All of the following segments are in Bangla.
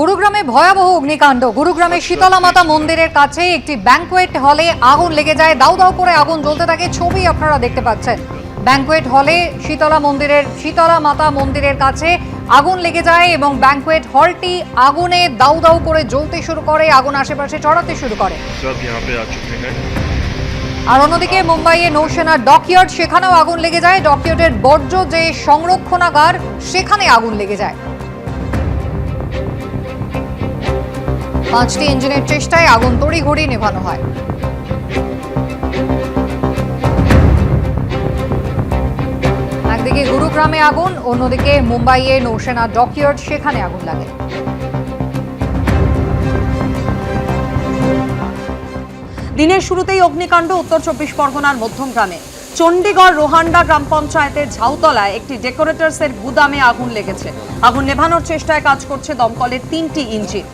গুরুগ্রামে ভয়াবহ অগ্নিকাণ্ড। গুরুগ্রামের শীতলা মাতা মন্দিরের কাছে একটি ব্যাংকুয়েট হলে আগুন লেগে যায়। দাউ দাউ করে আগুন জ্বলতে থাকে ছবি আপনারা দেখতে পাচ্ছেন। ব্যাংকুয়েট হলে শীতলা মন্দিরের শীতলা মাতা মন্দিরের কাছে আগুন লেগে যায় এবং ব্যাংকুয়েট হলটি আগুনে দাউ দাউ করে জ্বলতে শুরু করে আগুন আশেপাশে চড়াতে শুরু করে। আর অন্যদিকে মুম্বাইয়ে নৌসেনা ডকইয়ার্ড সেখানেও আগুন লেগে যায়। ডকইয়ার্ডের বর্জ্য যে সংরক্ষণাগার সেখানে আগুন লেগে যায়। পাঁচটি ইঞ্জিনের চেষ্টায় আগুন তড়িঘড়ি নেভানো হয়। একদিকে গুরুগ্রামে আগুন, অন্যদিকে মুম্বাইয়ে নৌসেনা ডকইয়ার্ড, সেখানে আগুন লাগে। দিনের শুরুতেই অগ্নিকাণ্ড, উত্তর চব্বিশ পরগনার মধ্যম গ্রামে চণ্ডীগড় রোহান্ডা গ্রাম পঞ্চায়েতের ঝাউতলায় একটি ডেকোরেটরসের গুদামে আগুন লেগেছে। আগুন নেভানোর চেষ্টায় কাজ করছে দমকলের তিনটি ইঞ্জিন।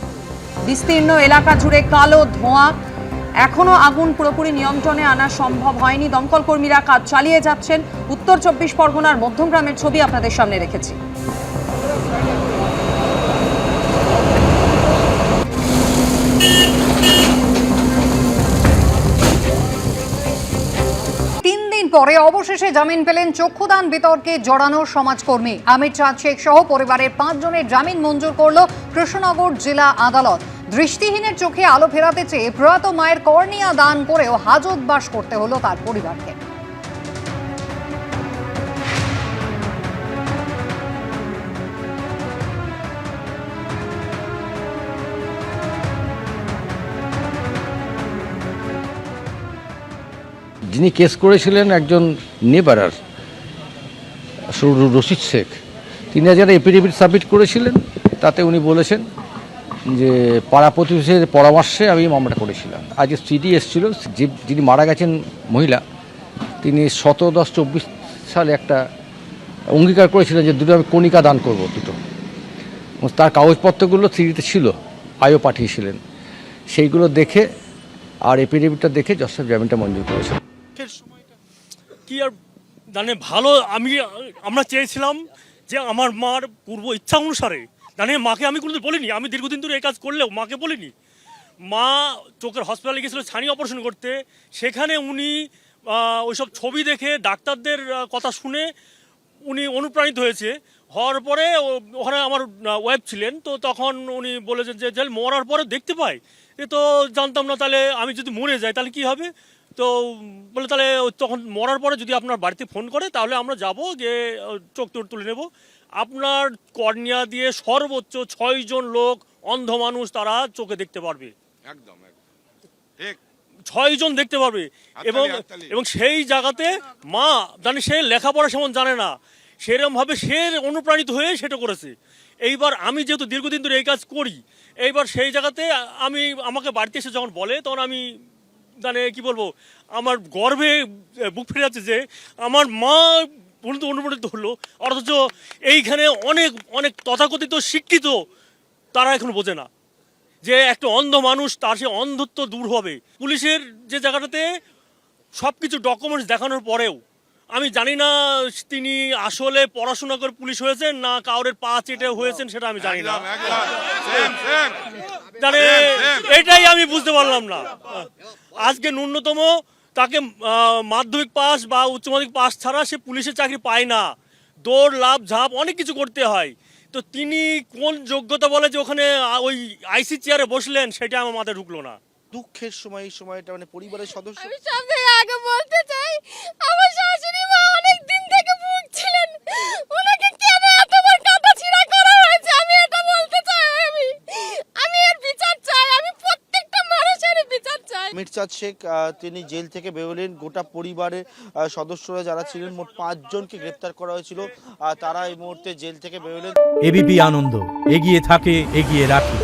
বিস্তীর্ণ এলাকা জুড়ে কালো ধোঁয়া। এখনও আগুন পুরোপুরি নিয়ন্ত্রণে আনা সম্ভব হয়নি। দমকল কর্মীরা কাজ চালিয়ে যাচ্ছেন। উত্তর চব্বিশ পরগনার মধ্যমগ্রামের ছবি আপনাদের সামনে রেখেছি। পরে অবশেষে জামিন পেলেন চক্ষুদান বিতর্কে জড়ানো সমাজকর্মী। আমির চাঁদ শেখ সহ পরিবারের পাঁচজনের জামিন মঞ্জুর করল কৃষ্ণনগর জেলা আদালত। দৃষ্টিহীনের চোখে আলো ফেরাতে চেয়ে প্রয়াত মায়ের কর্নিয়া দান করেও হাজত বাস করতে হলো তার পরিবারকে। যিনি কেস করেছিলেন একজন নেবারার, রশিদ শেখ, তিনি একটা এপিডেভিট সাবমিট করেছিলেন, তাতে উনি বলেছেন যে পাড়া প্রতিবেশীর পরামর্শে আমি মামলাটা করেছিলাম। আজ সিডি এসেছিল, যে যিনি মারা গেছেন মহিলা, তিনি সতেরো দশ চব্বিশ সালে একটা অঙ্গীকার করেছিলেন যে দুটো আমি কণিকা দান করব দুটো। তার কাগজপত্রগুলো সিডিতে ছিল আয়ও পাঠিয়েছিলেন। সেইগুলো দেখে আর এপিডেভিটটা দেখে জজ জামিনটা মঞ্জুর সময়টা কি আর মানে ভালো, আমি আমরা চেয়েছিলাম যে আমার মার পূর্ব ইচ্ছা অনুসারে জানে মাকে আমি কোনোদিন বলিনি। আমি দীর্ঘদিন ধরে এই কাজ করলেও মাকে বলিনি। মা চোখের হসপিটালে গেছিল ছানি অপারেশন করতে। সেখানে উনি ওইসব ছবি দেখে ডাক্তারদের কথা শুনে উনি অনুপ্রাণিত হয়েছে। হওয়ার পরে ওখানে আমার ওয়াইফ ছিলেন। তো তখন উনি বলেছেন যে যে মরার পরে দেখতে পাই। এ তো জানতাম না, তাহলে আমি যদি মরে যাই, তাহলে কি হবে? তো বলে, তাহলে তখন মরার পরে যদি আপনার বাড়িতে ফোন করে, তাহলে আমরা যাব, গিয়ে চোখ তোর তুলে নেব। আপনার কর্নিয়া দিয়ে সর্বোচ্চ ছয়জন লোক অন্ধ মানুষ তারা চোখে দেখতে পারবে। একদম ঠিক। ছয়জন দেখতে পারবে। এবং এবং সেই জায়গাতে মা জানি সে লেখাপড়া সেমন জানে না। সেরকমভাবে সে অনুপ্রাণিত হয়ে সেটা করেছে। এইবার আমি যেহেতু দীর্ঘদিন ধরে এই কাজ করি এইবার সেই জায়গাতে আমি আমাকে বাড়িতে এসে যখন বলে তখন আমি মানে কি বলব আমার গর্বে বুক ফিরে যাচ্ছে যে আমার মা পর্যন্ত অনুপ্রাণিত হলো অথচ এইখানে অনেক অনেক তথাকথিত শিক্ষিত তারা এখন বোঝে না। যে একটা অন্ধ মানুষ তার সে অন্ধত্ব দূর হবে। পুলিশের যে জায়গাটাতে সব কিছু ডকুমেন্টস দেখানোর পরেও আমি জানি না তিনি আসলে পড়াশোনা করে পুলিশ হয়েছেন না কাউরের পা চেটে হয়েছেন সেটা আমি জানি না। সেম মানে এটাই আমি বুঝতে পারলাম না। আজকে ন্যূনতম তাকে মাধ্যমিক পাস বা উচ্চ মাধ্যমিক পাস ছাড়া সে পুলিশের চাকরি পায় না। দৌড় লাভ ঝাঁপ অনেক কিছু করতে হয়। তো তিনি কোন যোগ্যতা বলে যে ওখানে ওই আইসি চেয়ারে বসলেন সেটা আমার মাথায় ঢুকলো না। দুঃখের সময় এই সময়টা মানে পরিবারের সদস্য আমি সব থেকে আগে বলতে চাই আমার শাশুড়ি ইরশাদ শেখ তিনি জেল থেকে বেরোলেন। গোটা পরিবারের সদস্যরা যারা ছিলেন মোট পাঁচজনকে গ্রেপ্তার করা হয়েছিল। তারা এই মুহূর্তে জেল থেকে বেরোলেন। এবিপি আনন্দ এগিয়ে থাকে এগিয়ে রাখে।